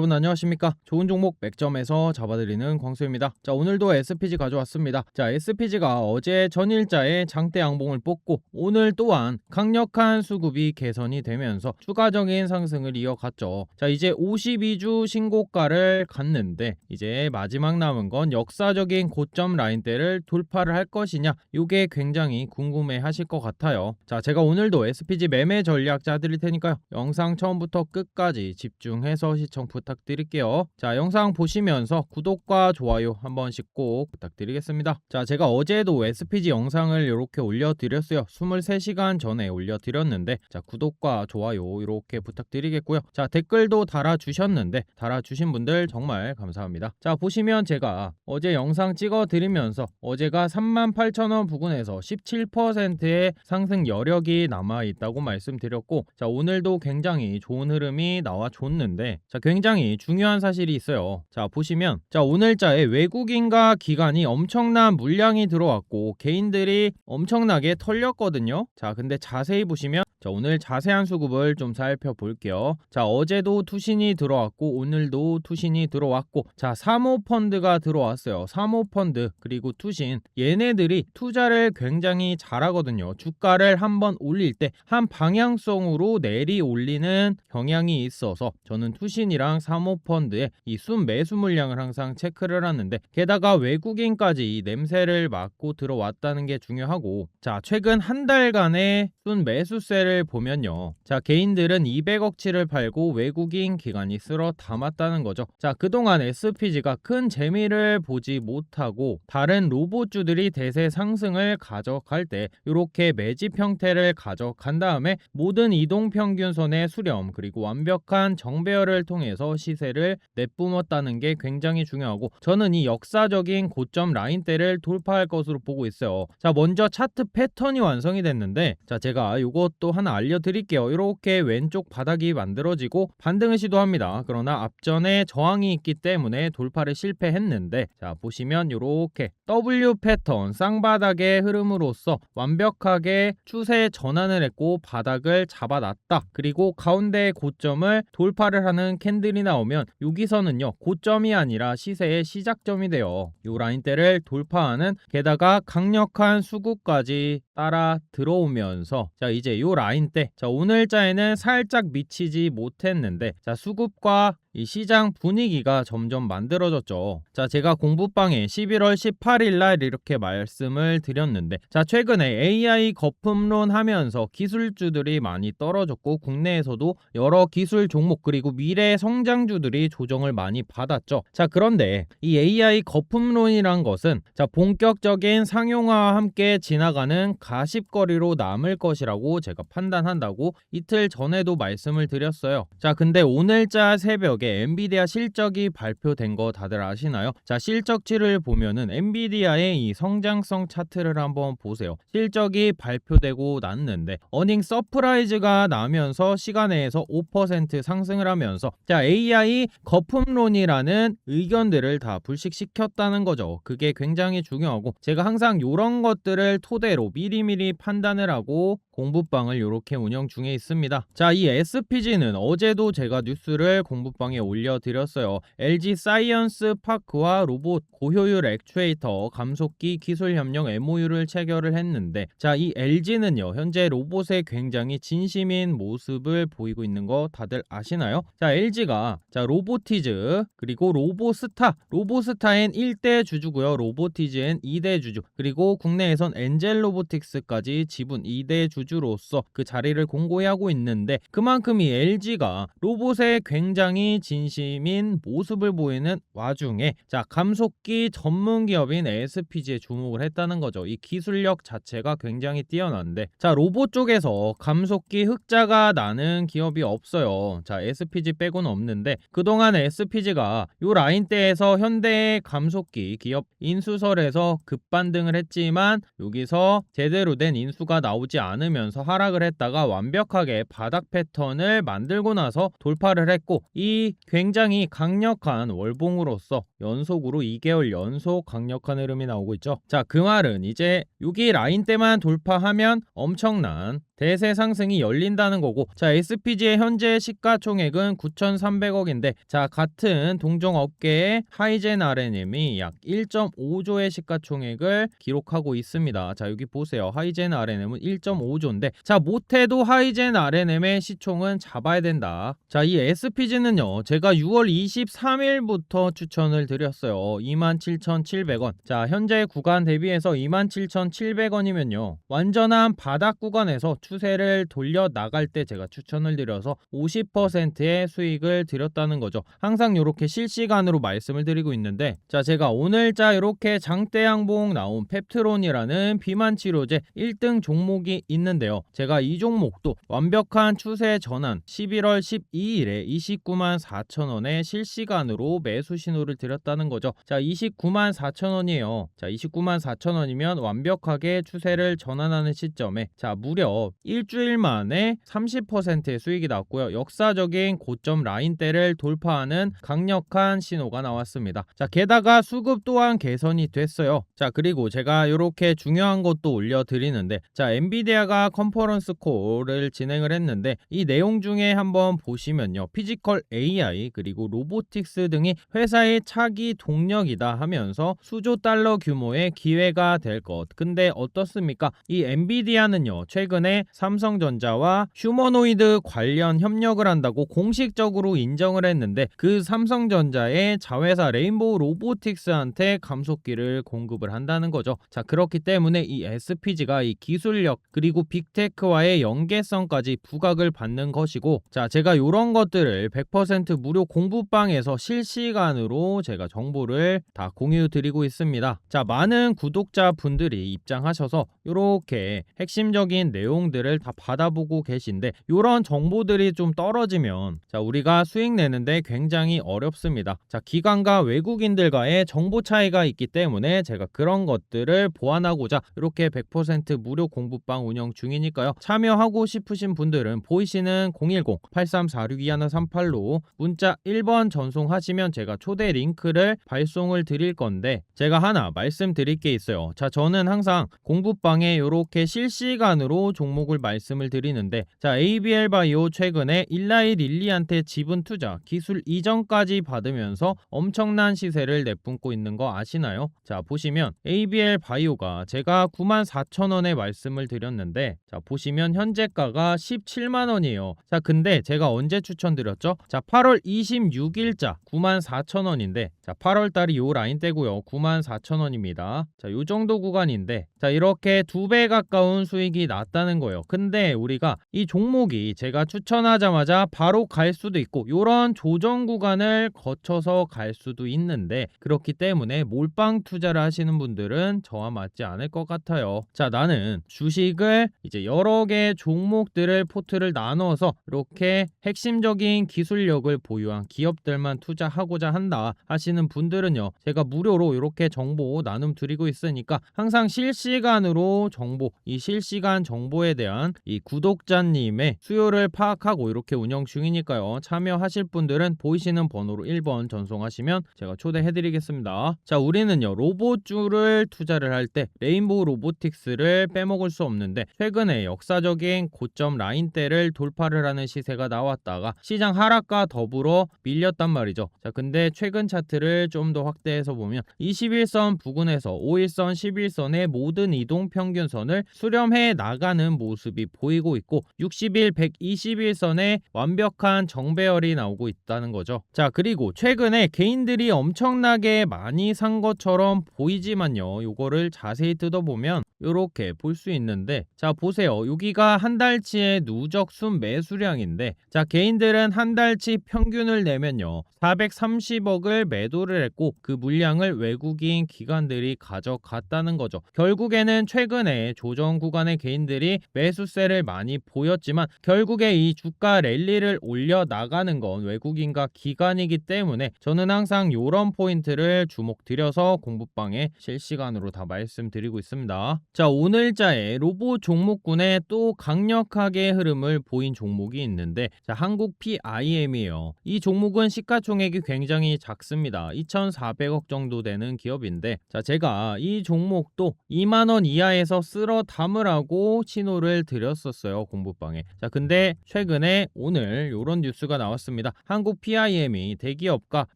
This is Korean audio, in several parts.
여러분 안녕하십니까? 좋은 종목 맥점에서 잡아드리는 광수입니다. 자 오늘도 SPG 가져왔습니다. 자 SPG가 어제 전일자에 장대 양봉을 뽑고 오늘 또한 강력한 수급이 개선이 되면서 추가적인 상승을 이어갔죠. 자 이제 52주 신고가를 갔는데 이제 마지막 남은 건 역사적인 고점 라인대를 돌파를 할 것이냐 이게 굉장히 궁금해 하실 것 같아요. 자 제가 오늘도 SPG 매매 전략 짜드릴 테니까요. 영상 처음부터 끝까지 집중해서 시청 부탁드 릴게요. 자, 영상 보시면서 구독과 좋아요 한 번씩 꼭 부탁드리겠습니다. 자, 제가 어제도 SPG 영상을 이렇게 올려드렸어요. 23시간 전에 올려드렸는데, 자, 구독과 좋아요 이렇게 부탁드리겠고요. 자, 댓글도 달아주셨는데, 달아주신 분들 정말 감사합니다. 자, 보시면 제가 어제 영상 찍어드리면서 어제가 38,000원 부근에서 17%의 상승 여력이 남아있다고 말씀드렸고, 자, 오늘도 굉장히 좋은 흐름이 나와줬는데, 자, 굉장히 중요한 사실이 있어요. 자, 보시면 자, 오늘자에 외국인과 기관이 엄청난 물량이 들어왔고 개인들이 엄청나게 털렸거든요. 자, 근데 자세히 보시면 자, 오늘 자세한 수급을 좀 살펴볼게요. 자, 어제도 투신이 들어왔고 오늘도 투신이 들어왔고 자, 사모펀드가 들어왔어요. 사모펀드 그리고 투신 얘네들이 투자를 굉장히 잘하거든요. 주가를 한번 올릴 때 한 방향성으로 내리 올리는 경향이 있어서 저는 투신이랑 사모펀드의 이순 매수 물량을 항상 체크를 하는데 게다가 외국인까지 이 냄새를 맡고 들어왔다는 게 중요하고 자, 최근 한 달간의 순 매수세를 보면요. 자, 개인들은 200억치를 팔고 외국인 기관이 쓸어 담았다는 거죠. 자, 그동안 SPG가 큰 재미를 보지 못하고 다른 로봇주들이 대세 상승을 가져갈 때 이렇게 매집 형태를 가져간 다음에 모든 이동 평균선의 수렴 그리고 완벽한 정배열을 통해서 시세를 내뿜었다는 게 굉장히 중요하고 저는 이 역사적인 고점 라인대를 돌파할 것으로 보고 있어요. 자, 먼저 차트 패턴이 완성이 됐는데 자, 제가 이것도 하나 알려드릴게요. 이렇게 왼쪽 바닥이 만들어지고 반등을 시도합니다. 그러나 앞전에 저항이 있기 때문에 돌파를 실패했는데 자, 보시면 이렇게 W 패턴 쌍바닥의 흐름으로써 완벽하게 추세 전환을 했고 바닥을 잡아놨다. 그리고 가운데 고점을 돌파를 하는 캔들이 나 오면 여기서는요 고점이 아니라 시세의 시작점이 돼요. 이 라인대를 돌파하는 게다가 강력한 수급까지 따라 들어오면서 자 이제 이 라인대 자 오늘자에는 살짝 미치지 못했는데 자 수급과 이 시장 분위기가 점점 만들어졌죠. 자, 제가 공부방에 11월 18일 날 이렇게 말씀을 드렸는데, 자, 최근에 AI 거품론 하면서 기술주들이 많이 떨어졌고, 국내에서도 여러 기술 종목 그리고 미래 성장주들이 조정을 많이 받았죠. 자, 그런데 이 AI 거품론이란 것은 자, 본격적인 상용화와 함께 지나가는 가십거리로 남을 것이라고 제가 판단한다고 이틀 전에도 말씀을 드렸어요. 자, 근데 오늘자 새벽 덕에 엔비디아 실적이 발표된 거 다들 아시나요? 자, 실적치를 보면은 엔비디아의 이 성장성 차트를 한번 보세요. 실적이 발표되고 났는데 어닝 서프라이즈가 나면서 시간내에서 5% 상승을 하면서 자, AI 거품론이라는 의견들을 다 불식시켰다는 거죠. 그게 굉장히 중요하고 제가 항상 이런 것들을 토대로 미리 미리 판단을 하고 공부방을 이렇게 운영 중에 있습니다. 자, 이 SPG는 어제도 제가 뉴스를 공부방에 올려드렸어요. LG 사이언스 파크와 로봇 고효율 액추에이터 감속기 기술 협력 MOU를 체결을 했는데 자, 이 LG는요. 현재 로봇에 굉장히 진심인 모습을 보이고 있는 거 다들 아시나요? 자, LG가 자, 로보티즈 그리고 로보스타 로보스타엔 1대 주주고요. 로보티즈엔 2대 주주 그리고 국내에선 엔젤 로보틱스까지 지분 2대 주주 주주로서 그 자리를 공고히 하고 있는데 그만큼 이 LG가 로봇에 굉장히 진심인 모습을 보이는 와중에 자 감속기 전문 기업인 SPG에 주목을 했다는 거죠. 이 기술력 자체가 굉장히 뛰어난데 자 로봇 쪽에서 감속기 흑자가 나는 기업이 없어요. 자 SPG 빼고는 없는데 그동안 SPG가 요 라인대에서 현대의 감속기 기업 인수설에서 급반등을 했지만 여기서 제대로 된 인수가 나오지 않으면 나면서 하락을 했다가 완벽하게 바닥 패턴을 만들고 나서 돌파를 했고 이 굉장히 강력한 월봉으로서 연속으로 2개월 연속 강력한 흐름이 나오고 있죠. 자, 그 말은 이제 여기 라인 때만 돌파하면 엄청난 대세 상승이 열린다는 거고 자 SPG의 현재 시가총액은 9,300억인데 자 같은 동종 업계의 하이젠 RNM이 약 1.5조의 시가총액을 기록하고 있습니다. 자 여기 보세요. 하이젠 RNM은 1.5조인데 자 못해도 하이젠 RNM의 시총은 잡아야 된다. 자 이 SPG는요 제가 6월 23일부터 추천을 드렸어요. 27,700원. 자 현재 구간 대비해서 27,700원이면요 완전한 바닥 구간에서 추세를 돌려 나갈 때 제가 추천을 드려서 50%의 수익을 드렸다는 거죠. 항상 이렇게 실시간으로 말씀을 드리고 있는데 자 제가 오늘자 이렇게 장대 양봉 나온 펩트론이라는 비만 치료제 1등 종목이 있는데요. 제가 이 종목도 완벽한 추세 전환 11월 12일에 29만 4천 원에 실시간으로 매수 신호를 드렸다는 거죠. 자 29만 4천 원이에요. 자 29만 4천 원이면 완벽하게 추세를 전환하는 시점에 자 무려 일주일 만에 30%의 수익이 났고요. 역사적인 고점 라인대를 돌파하는 강력한 신호가 나왔습니다. 자 게다가 수급 또한 개선이 됐어요. 자 그리고 제가 이렇게 중요한 것도 올려드리는데 자 엔비디아가 컨퍼런스 콜을 진행을 했는데 이 내용 중에 한번 보시면요. 피지컬 AI 그리고 로보틱스 등이 회사의 차기 동력이다 하면서 수조 달러 규모의 기회가 될 것. 근데 어떻습니까? 이 엔비디아는요. 최근에 삼성전자와 휴머노이드 관련 협력을 한다고 공식적으로 인정을 했는데 그 삼성전자의 자회사 레인보우 로보틱스한테 감속기를 공급을 한다는 거죠. 자, 그렇기 때문에 이 SPG가 이 기술력 그리고 빅테크와의 연계성까지 부각을 받는 것이고 자, 제가 이런 것들을 100% 무료 공부방에서 실시간으로 제가 정보를 다 공유 드리고 있습니다. 자, 많은 구독자 분들이 입장하셔서 이렇게 핵심적인 내용 들을 다 받아보고 계신데 이런 정보들이 좀 떨어지면 자, 우리가 수익 내는데 굉장히 어렵습니다. 자, 기관과 외국인들과의 정보 차이가 있기 때문에 제가 그런 것들을 보완하고자 이렇게 100% 무료 공부방 운영 중이니까요. 참여하고 싶으신 분들은 보이시는 010-8346-2138로 문자 1번 전송하시면 제가 초대 링크를 발송을 드릴 건데 제가 하나 말씀드릴 게 있어요. 자, 저는 항상 공부방에 이렇게 실시간으로 종목 을 말씀을 드리는데 자, ABL 바이오 최근에 일라이 릴리한테 지분 투자 기술 이전까지 받으면서 엄청난 시세를 내뿜고 있는 거 아시나요? 자, 보시면 ABL 바이오가 제가 94,000원에 말씀을 드렸는데 자, 보시면 현재가가 17만 원이에요. 자, 근데 제가 언제 추천드렸죠? 자, 8월 26일자 94,000원인데 자, 8월 달이 요 라인대고요. 94,000원입니다. 자, 요 정도 구간인데 자, 이렇게 두 배 가까운 수익이 났다는 거예요. 근데 우리가 이 종목이 제가 추천하자마자 바로 갈 수도 있고 요런 조정 구간을 거쳐서 갈 수도 있는데 그렇기 때문에 몰빵 투자를 하시는 분들은 저와 맞지 않을 것 같아요. 자, 나는 주식을 이제 여러 개의 종목들을 포트를 나눠서 이렇게 핵심적인 기술력을 보유한 기업들만 투자하고자 한다 하시는 분들은요. 제가 무료로 이렇게 정보 나눔 드리고 있으니까 항상 실시 간으로 정보, 이 실시간 정보에 대한 이 구독자님의 수요를 파악하고 이렇게 운영 중이니까요. 참여하실 분들은 보이시는 번호로 1번 전송하시면 제가 초대해드리겠습니다. 자, 우리는요 로봇주를 투자를 할 때 레인보우 로보틱스를 빼먹을 수 없는데 최근에 역사적인 고점 라인대를 돌파를 하는 시세가 나왔다가 시장 하락과 더불어 밀렸단 말이죠. 자, 근데 최근 차트를 좀 더 확대해서 보면 21선 부근에서 5일선, 11선의 모든 이동 평균선을 수렴해 나가는 모습이 보이고 있고 60일, 121선의 완벽한 정배열이 나오고 있다는 거죠. 자, 그리고 최근에 개인들이 엄청나게 많이 산 것처럼 보이지만요. 요거를 자세히 뜯어보면 이렇게 볼 수 있는데 자 보세요. 여기가 한 달치의 누적 순 매수량인데 자 개인들은 한 달치 평균을 내면요. 430억을 매도를 했고 그 물량을 외국인 기관들이 가져갔다는 거죠. 결국에는 최근에 조정 구간의 개인들이 매수세를 많이 보였지만 결국에 이 주가 랠리를 올려 나가는 건 외국인과 기관이기 때문에 저는 항상 이런 포인트를 주목 드려서 공부방에 실시간으로 다 말씀드리고 있습니다 자, 오늘자의 로봇 종목군에 또 강력하게 흐름을 보인 종목이 있는데 자, 한국 PIM이에요. 이 종목은 시가총액이 굉장히 작습니다. 2,400억 정도 되는 기업인데 자, 제가 이 종목도 2만 원 이하에서 쓸어 담으라고 신호를 드렸었어요. 공부방에. 자, 근데 최근에 오늘 이런 뉴스가 나왔습니다. 한국 PIM이 대기업과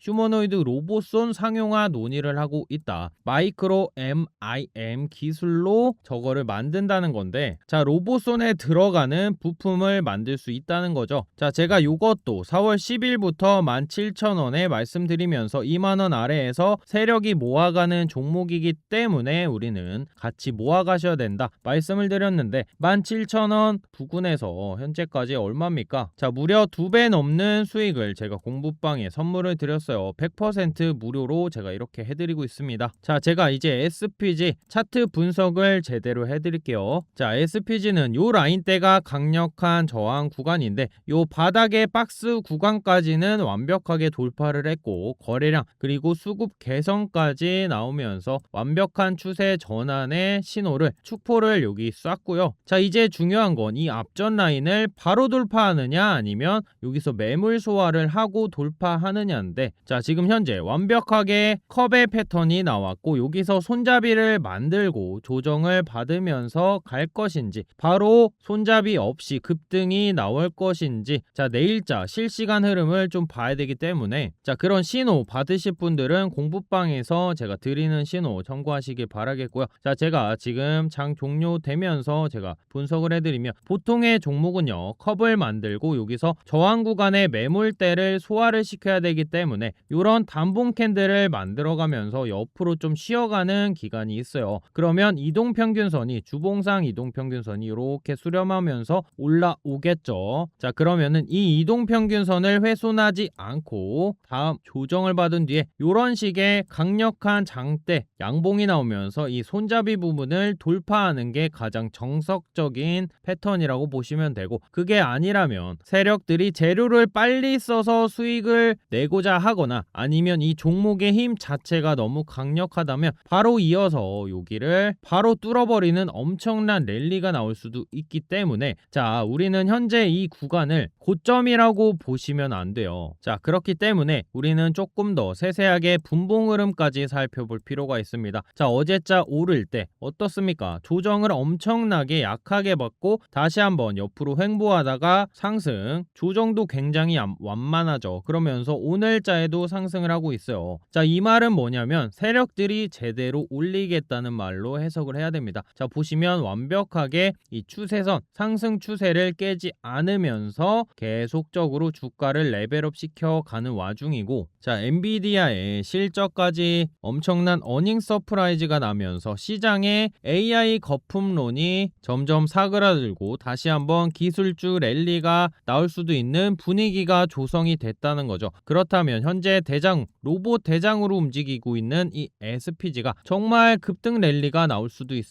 휴머노이드 로봇손 상용화 논의를 하고 있다. 마이크로 MIM 기술로 저거를 만든다는 건데 자 로봇손에 들어가는 부품을 만들 수 있다는 거죠. 자 제가 요것도 4월 10일부터 17,000원에 말씀드리면서 2만원 아래에서 세력이 모아가는 종목이기 때문에 우리는 같이 모아가셔야 된다 말씀을 드렸는데 17,000원 부근에서 현재까지 얼마입니까? 자 무려 두 배 넘는 수익을 제가 공부방에 선물을 드렸어요. 100% 무료로 제가 이렇게 해드리고 있습니다. 자 제가 이제 SPG 차트 분석을 제대로 해드릴게요. 자 SPG는 요 라인대가 강력한 저항 구간인데 요 바닥의 박스 구간까지는 완벽하게 돌파를 했고 거래량 그리고 수급 개선까지 나오면서 완벽한 추세 전환의 신호를 축포를 여기 쐈고요. 자 이제 중요한 건 이 앞전 라인을 바로 돌파하느냐 아니면 여기서 매물 소화를 하고 돌파하느냐인데 자 지금 현재 완벽하게 컵의 패턴이 나왔고 여기서 손잡이를 만들고 조정 을 받으면서 갈 것인지 바로 손잡이 없이 급등이 나올 것인지 자 내일자 실시간 흐름을 좀 봐야 되기 때문에 자 그런 신호 받으실 분들은 공부방에서 제가 드리는 신호 참고하시길 바라겠고요 자 제가 지금 장 종료되면서 제가 분석을 해드리면 보통의 종목은요 컵을 만들고 여기서 저항 구간의 매물대를 소화를 시켜야 되기 때문에 이런 단봉 캔들을 만들어가면서 옆으로 좀 쉬어가는 기간이 있어요. 그러면 이동평균선이 주봉상 이동평균선이 이렇게 수렴하면서 올라오겠죠. 자 그러면은 이 이동평균선을 훼손하지 않고 다음 조정을 받은 뒤에 이런 식의 강력한 장대 양봉이 나오면서 이 손잡이 부분을 돌파하는 게 가장 정석적인 패턴이라고 보시면 되고 그게 아니라면 세력들이 재료를 빨리 써서 수익을 내고자 하거나 아니면 이 종목의 힘 자체가 너무 강력하다면 바로 이어서 여기를 바로 뚫어버리는 엄청난 랠리가 나올 수도 있기 때문에 자 우리는 현재 이 구간을 고점이라고 보시면 안 돼요. 자 그렇기 때문에 우리는 조금 더 세세하게 분봉 흐름까지 살펴볼 필요가 있습니다. 자 어제자 오를 때 어떻습니까? 조정을 엄청나게 약하게 받고 다시 한번 옆으로 횡보하다가 상승 조정도 굉장히 안- 완만하죠. 그러면서 오늘자에도 상승을 하고 있어요. 자 이 말은 뭐냐면 세력들이 제대로 올리겠다는 말로 해석을 해야 됩니다 자 보시면 완벽하게 이 추세선 상승 추세를 깨지 않으면서 계속적으로 주가를 레벨업 시켜가는 와중이고 자 엔비디아의 실적까지 엄청난 어닝 서프라이즈가 나면서 시장에 AI 거품론이 점점 사그라들고 다시 한번 기술주 랠리가 나올 수도 있는 분위기가 조성이 됐다는 거죠. 그렇다면 현재 대장 로봇 대장으로 움직이고 있는 이 SPG가 정말 급등 랠리가 나올 수도 있습니다.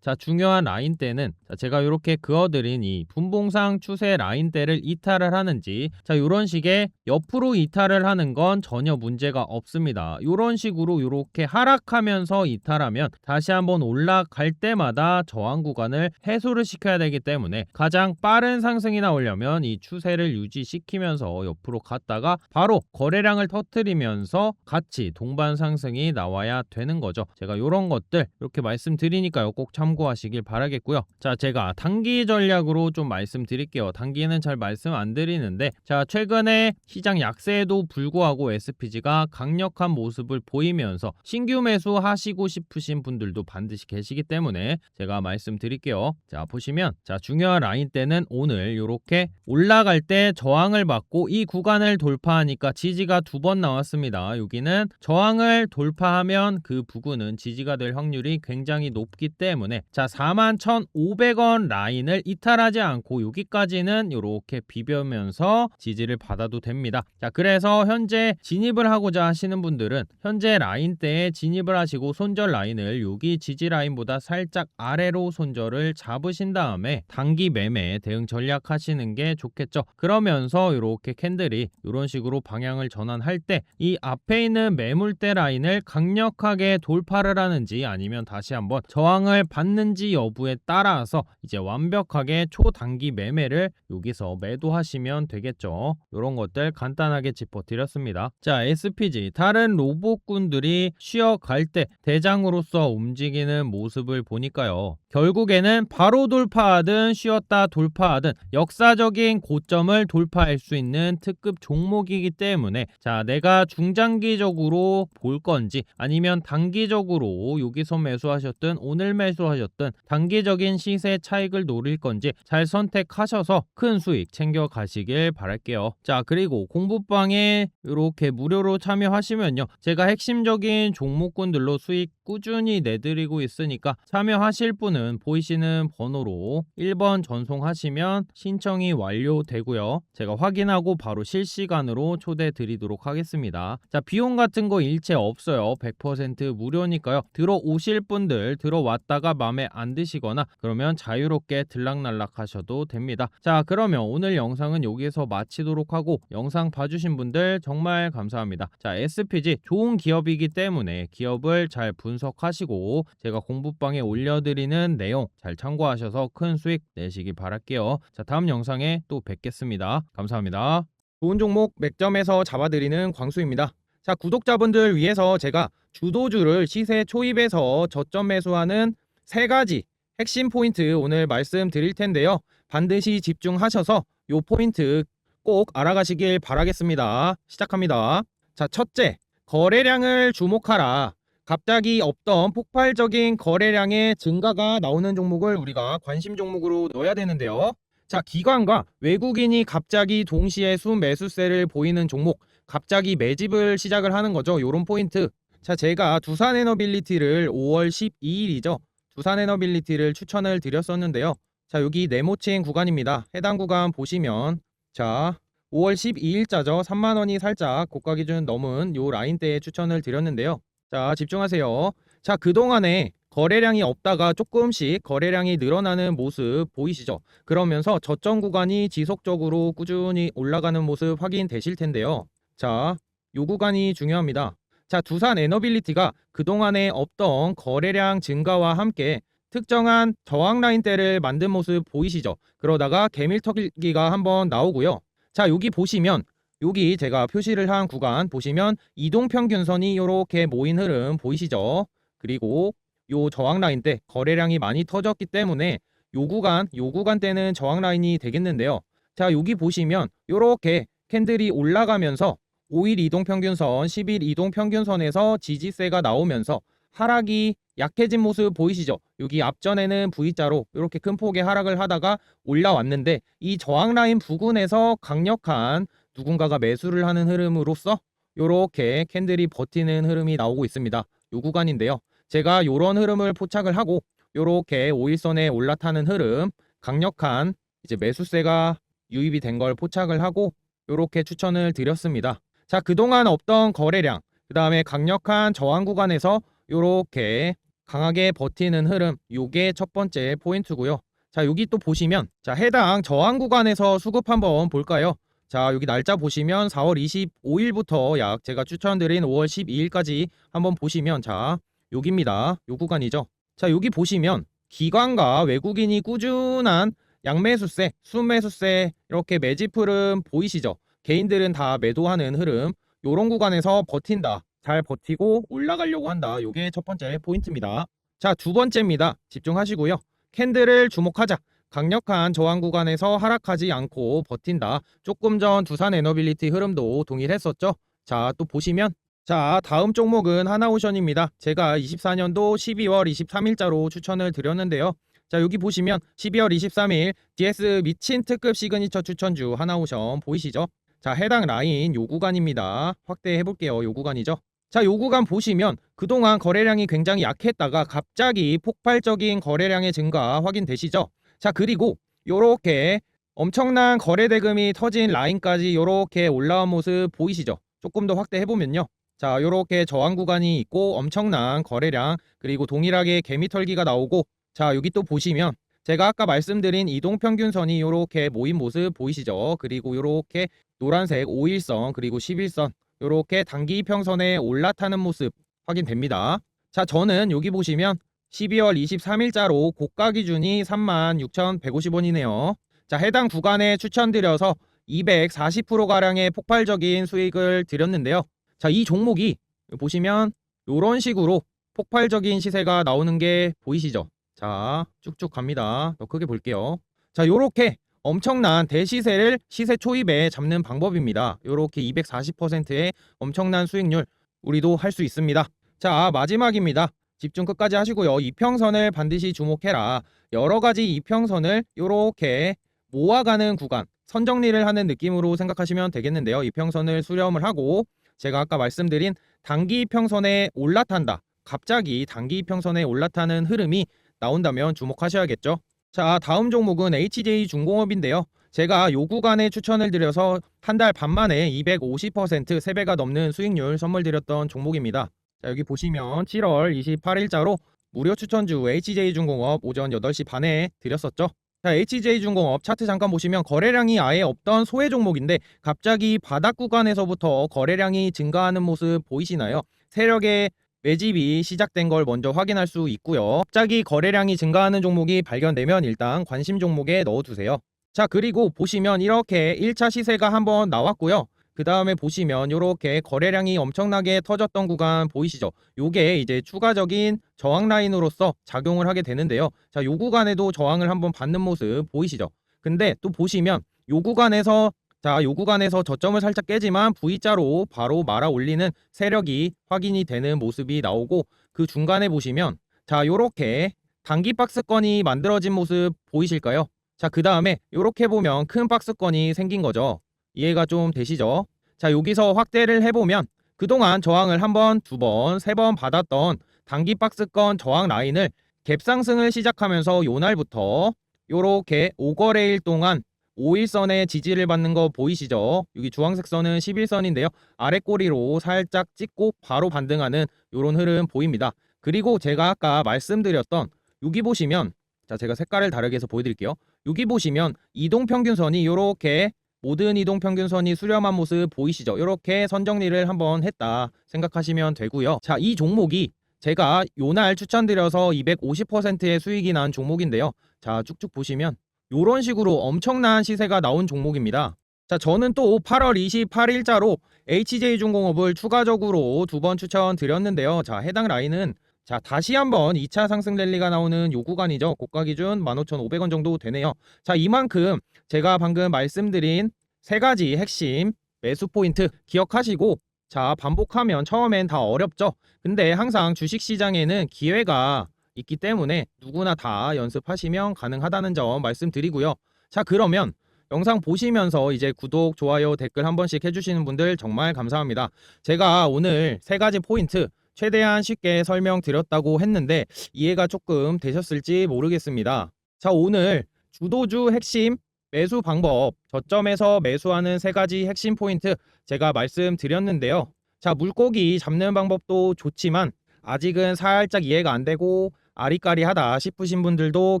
자 중요한 라인대는 자, 제가 이렇게 그어드린 이 분봉상 추세 라인대를 이탈을 하는지 자 이런 식의 옆으로 이탈을 하는 건 전혀 문제가 없습니다. 이런 식으로 이렇게 하락하면서 이탈하면 다시 한번 올라갈 때마다 저항 구간을 해소를 시켜야 되기 때문에 가장 빠른 상승이 나오려면 이 추세를 유지시키면서 옆으로 갔다가 바로 거래량을 터트리면서 같이 동반 상승이 나와야 되는 거죠. 제가 이런 것들 이렇게 말씀드 리니까요. 꼭 참고하시길 바라겠고요. 자, 제가 단기 전략으로 좀 말씀드릴게요. 단기는 잘 말씀 안 드리는데 자, 최근에 시장 약세에도 불구하고 SPG가 강력한 모습을 보이면서 신규 매수 하시고 싶으신 분들도 반드시 계시기 때문에 제가 말씀드릴게요. 자, 보시면 자, 중요한 라인 때는 오늘 이렇게 올라갈 때 저항을 받고 이 구간을 돌파하니까 지지가 두 번 나왔습니다. 여기는 저항을 돌파하면 그 부근은 지지가 될 확률이 굉장히 높기 때문에 자, 41,500원 라인을 이탈하지 않고 여기까지는 이렇게 비벼면서 지지를 받아도 됩니다. 자, 그래서 현재 진입을 하고자 하시는 분들은 현재 라인대에 진입을 하시고 손절 라인을 여기 지지 라인보다 살짝 아래로 손절을 잡으신 다음에 단기 매매 대응 전략 하시는 게 좋겠죠. 그러면서 이렇게 캔들이 이런 식으로 방향을 전환할 때 이 앞에 있는 매물대 라인을 강력하게 돌파를 하는지 아니면 다시 한번 저 저항을 받는지 여부에 따라서 이제 완벽하게 초단기 매매를 여기서 매도하시면 되겠죠. 이런 것들 간단하게 짚어드렸습니다. 자, SPG 다른 로봇군들이 쉬어갈 때 대장으로서 움직이는 모습을 보니까요. 결국에는 바로 돌파하든 쉬었다 돌파하든 역사적인 고점을 돌파할 수 있는 특급 종목이기 때문에 자 내가 중장기적으로 볼 건지 아니면 단기적으로 여기서 매수하셨든 오늘 매수하셨든 단기적인 시세 차익을 노릴 건지 잘 선택하셔서 큰 수익 챙겨 가시길 바랄게요. 자 그리고 공부방에 이렇게 무료로 참여하시면요 제가 핵심적인 종목군들로 수익 꾸준히 내드리고 있으니까 참여하실 분은 보이시는 번호로 1번 전송하시면 신청이 완료되고요. 제가 확인하고 바로 실시간으로 초대 드리도록 하겠습니다. 자, 비용 같은 거 일체 없어요. 100% 무료니까요. 들어오실 분들 들어 왔다가 마음에 안 드시거나 그러면 자유롭게 들락날락 하셔도 됩니다. 자, 그러면 오늘 영상은 여기서 마치도록 하고 영상 봐주신 분들 정말 감사합니다. 자, SPG 좋은 기업이기 때문에 기업을 잘 분석하시고 제가 공부방에 올려드리는 내용 잘 참고하셔서 큰 수익 내시기 바랄게요. 자, 다음 영상에 또 뵙겠습니다. 감사합니다. 좋은 종목 맥점에서 잡아드리는 광수입니다. 자, 구독자분들 위해서 제가 주도주를 시세 초입에서 저점 매수하는 세 가지 핵심 포인트 오늘 말씀드릴 텐데요. 반드시 집중하셔서 요 포인트 꼭 알아가시길 바라겠습니다. 시작합니다. 자, 첫째, 거래량을 주목하라. 갑자기 없던 폭발적인 거래량의 증가가 나오는 종목을 우리가 관심 종목으로 넣어야 되는데요. 자, 기관과 외국인이 갑자기 동시에 순매수세를 보이는 종목, 갑자기 매집을 시작을 하는 거죠. 요런 포인트. 자, 제가 두산 에너빌리티를 5월 12일이죠. 두산 에너빌리티를 추천을 드렸었는데요. 자, 여기 네모칭 구간입니다. 해당 구간 보시면 자, 5월 12일자죠. 3만 원이 살짝 고가 기준 넘은 요 라인대에 추천을 드렸는데요. 자, 집중하세요. 자, 그동안에 거래량이 없다가 조금씩 거래량이 늘어나는 모습 보이시죠? 그러면서 저점 구간이 지속적으로 꾸준히 올라가는 모습 확인되실 텐데요. 자, 요 구간이 중요합니다. 자, 두산 에너빌리티가 그동안에 없던 거래량 증가와 함께 특정한 저항 라인대를 만든 모습 보이시죠? 그러다가 개밀터기가 한번 나오고요. 자, 여기 보시면 여기 제가 표시를 한 구간 보시면 이동평균선이 이렇게 모인 흐름 보이시죠? 그리고 요 저항 라인 때 거래량이 많이 터졌기 때문에 요 구간, 요 구간 때는 저항 라인이 되겠는데요. 자, 여기 보시면 요렇게 캔들이 올라가면서 5일 이동평균선, 10일 이동평균선에서 지지세가 나오면서 하락이 약해진 모습 보이시죠? 여기 앞전에는 V자로 이렇게 큰 폭의 하락을 하다가 올라왔는데 이 저항 라인 부근에서 강력한 누군가가 매수를 하는 흐름으로써 이렇게 캔들이 버티는 흐름이 나오고 있습니다. 요 구간인데요. 제가 이런 흐름을 포착을 하고 이렇게 5일선에 올라타는 흐름 강력한 이제 매수세가 유입이 된 걸 포착을 하고 이렇게 추천을 드렸습니다. 자, 그동안 없던 거래량, 그 다음에 강력한 저항 구간에서 이렇게 강하게 버티는 흐름, 요게 첫 번째 포인트고요. 자, 여기 또 보시면 자, 해당 저항 구간에서 수급 한번 볼까요? 자, 여기 날짜 보시면 4월 25일부터 약 제가 추천드린 5월 12일까지 한번 보시면 자, 여기입니다. 요 구간이죠. 자, 여기 보시면 기관과 외국인이 꾸준한 양매수세, 순매수세 이렇게 매집 흐름 보이시죠? 개인들은 다 매도하는 흐름. 요런 구간에서 버틴다. 잘 버티고 올라가려고 한다. 요게 첫 번째 포인트입니다. 자, 두 번째입니다. 집중하시고요. 캔들을 주목하자. 강력한 저항 구간에서 하락하지 않고 버틴다. 조금 전 두산 에너빌리티 흐름도 동일했었죠. 자, 또 보시면 자, 다음 종목은 하나오션입니다. 제가 24년도 12월 23일자로 추천을 드렸는데요. 자, 여기 보시면 12월 23일 DS 미친 특급 시그니처 추천주 하나오션 보이시죠? 자, 해당 라인 요 구간입니다. 확대해 볼게요. 요 구간이죠. 자, 요 구간 보시면 그동안 거래량이 굉장히 약했다가 갑자기 폭발적인 거래량의 증가 확인되시죠? 자, 그리고 요렇게 엄청난 거래 대금이 터진 라인까지 요렇게 올라온 모습 보이시죠? 조금 더 확대해 보면요. 자, 요렇게 저항 구간이 있고 엄청난 거래량 그리고 동일하게 개미털기가 나오고 자, 여기 또 보시면 제가 아까 말씀드린 이동 평균선이 요렇게 모인 모습 보이시죠? 그리고 요렇게 노란색 5일선 그리고 11선 요렇게 단기 평선에 올라타는 모습 확인됩니다. 자, 저는 여기 보시면 12월 23일자로 고가 기준이 36,150원이네요. 자, 해당 구간에 추천드려서 240%가량의 폭발적인 수익을 드렸는데요. 자, 이 종목이 보시면 이런 식으로 폭발적인 시세가 나오는 게 보이시죠? 자, 쭉쭉 갑니다. 더 크게 볼게요. 자, 요렇게 엄청난 대시세를 시세 초입에 잡는 방법입니다. 요렇게 240%의 엄청난 수익률 우리도 할 수 있습니다. 자, 마지막입니다. 집중 끝까지 하시고요. 이평선을 반드시 주목해라. 여러 가지 이평선을 요렇게 모아가는 구간, 선정리를 하는 느낌으로 생각하시면 되겠는데요. 이평선을 수렴을 하고 제가 아까 말씀드린 단기 이평선에 올라탄다. 갑자기 단기 이평선에 올라타는 흐름이 나온다면 주목하셔야겠죠. 자, 다음 종목은 HJ 중공업인데요. 제가 요 구간에 추천을 드려서 한 달 반 만에 250% 3배가 넘는 수익률 선물 드렸던 종목입니다. 자, 여기 보시면 7월 28일자로 무료 추천주 HJ중공업 오전 8시 반에 드렸었죠. 자, HJ중공업 차트 잠깐 보시면 거래량이 아예 없던 소외 종목인데 갑자기 바닥 구간에서부터 거래량이 증가하는 모습 보이시나요? 세력의 매집이 시작된 걸 먼저 확인할 수 있고요. 갑자기 거래량이 증가하는 종목이 발견되면 일단 관심 종목에 넣어두세요. 자, 그리고 보시면 이렇게 1차 시세가 한번 나왔고요. 그 다음에 보시면 이렇게 거래량이 엄청나게 터졌던 구간 보이시죠? 요게 이제 추가적인 저항 라인으로서 작용을 하게 되는데요. 자, 요 구간에도 저항을 한번 받는 모습 보이시죠? 근데 또 보시면 요 구간에서 자, 요 구간에서 저점을 살짝 깨지만 V자로 바로 말아 올리는 세력이 확인이 되는 모습이 나오고 그 중간에 보시면 자, 요렇게 단기 박스권이 만들어진 모습 보이실까요? 자, 그 다음에 요렇게 보면 큰 박스권이 생긴 거죠. 이해가 좀 되시죠? 자, 여기서 확대를 해보면 그동안 저항을 한 번, 두 번, 세 번 받았던 단기 박스권 저항 라인을 갭상승을 시작하면서 요날부터 요렇게 5거래일 동안 5일선의 지지를 받는 거 보이시죠? 여기 주황색 선은 11선인데요. 아래 꼬리로 살짝 찍고 바로 반등하는 요런 흐름 보입니다. 그리고 제가 아까 말씀드렸던 여기 보시면 자 제가 색깔을 다르게 해서 보여드릴게요. 여기 보시면 이동평균선이 요렇게 모든 이동평균선이 수렴한 모습 보이시죠? 이렇게 선정리를 한번 했다 생각하시면 되고요. 자, 이 종목이 제가 요날 추천드려서 250%의 수익이 난 종목인데요. 자, 쭉쭉 보시면 요런 식으로 엄청난 시세가 나온 종목입니다. 자, 저는 또 8월 28일자로 HJ중공업을 추가적으로 두 번 추천 드렸는데요. 자, 해당 라인은 자, 다시 한번 2차 상승 랠리가 나오는 요 구간이죠. 고가 기준 15,500원 정도 되네요. 자, 이만큼 제가 방금 말씀드린 세 가지 핵심 매수 포인트 기억하시고 자, 반복하면 처음엔 다 어렵죠. 근데 항상 주식 시장에는 기회가 있기 때문에 누구나 다 연습하시면 가능하다는 점 말씀드리고요. 자, 그러면 영상 보시면서 이제 구독, 좋아요, 댓글 한 번씩 해주시는 분들 정말 감사합니다. 제가 오늘 세 가지 포인트 최대한 쉽게 설명드렸다고 했는데 이해가 조금 되셨을지 모르겠습니다. 자, 오늘 주도주 핵심 매수 방법, 저점에서 매수하는 세 가지 핵심 포인트 제가 말씀드렸는데요. 자, 물고기 잡는 방법도 좋지만 아직은 살짝 이해가 안 되고 아리까리하다 싶으신 분들도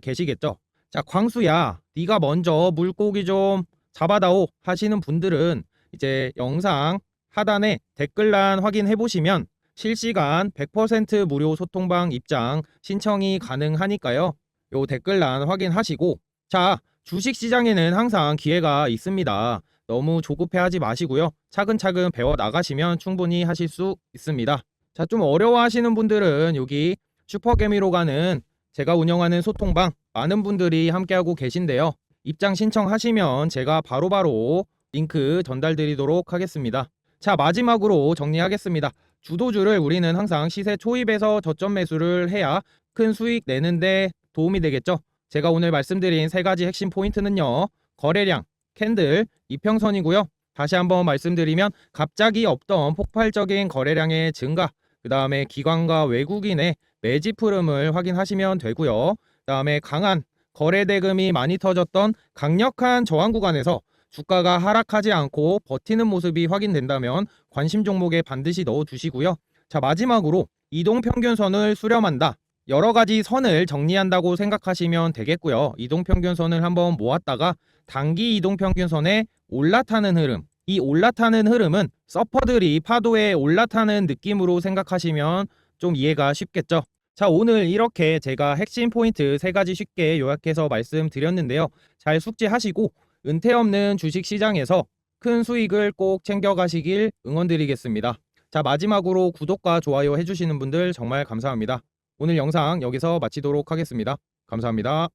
계시겠죠. 자, 광수야, 네가 먼저 물고기 좀 잡아다오 하시는 분들은 이제 영상 하단에 댓글란 확인해 보시면 실시간 100% 무료 소통방 입장 신청이 가능하니까요. 요 댓글란 확인하시고 자, 주식 시장에는 항상 기회가 있습니다. 너무 조급해 하지 마시고요. 차근차근 배워 나가시면 충분히 하실 수 있습니다. 자, 좀 어려워하시는 분들은 여기 슈퍼개미로 가는 제가 운영하는 소통방 많은 분들이 함께하고 계신데요. 입장 신청하시면 제가 바로 바로 링크 전달드리도록 하겠습니다. 자, 마지막으로 정리하겠습니다. 주도주를 우리는 항상 시세 초입에서 저점 매수를 해야 큰 수익 내는데 도움이 되겠죠. 제가 오늘 말씀드린 세 가지 핵심 포인트는요. 거래량, 캔들, 이평선이고요. 다시 한번 말씀드리면 갑자기 없던 폭발적인 거래량의 증가, 그 다음에 기관과 외국인의 매집 흐름을 확인하시면 되고요. 그 다음에 강한 거래 대금이 많이 터졌던 강력한 저항 구간에서 주가가 하락하지 않고 버티는 모습이 확인된다면 관심 종목에 반드시 넣어 두시고요. 자, 마지막으로 이동 평균선을 수렴한다. 여러 가지 선을 정리한다고 생각하시면 되겠고요. 이동 평균선을 한번 모았다가 단기 이동 평균선에 올라타는 흐름. 이 올라타는 흐름은 서퍼들이 파도에 올라타는 느낌으로 생각하시면 좀 이해가 쉽겠죠. 자, 오늘 이렇게 제가 핵심 포인트 세 가지 쉽게 요약해서 말씀드렸는데요. 잘 숙지하시고 은퇴 없는 주식 시장에서 큰 수익을 꼭 챙겨가시길 응원드리겠습니다. 자, 마지막으로 구독과 좋아요 해주시는 분들 정말 감사합니다. 오늘 영상 여기서 마치도록 하겠습니다. 감사합니다.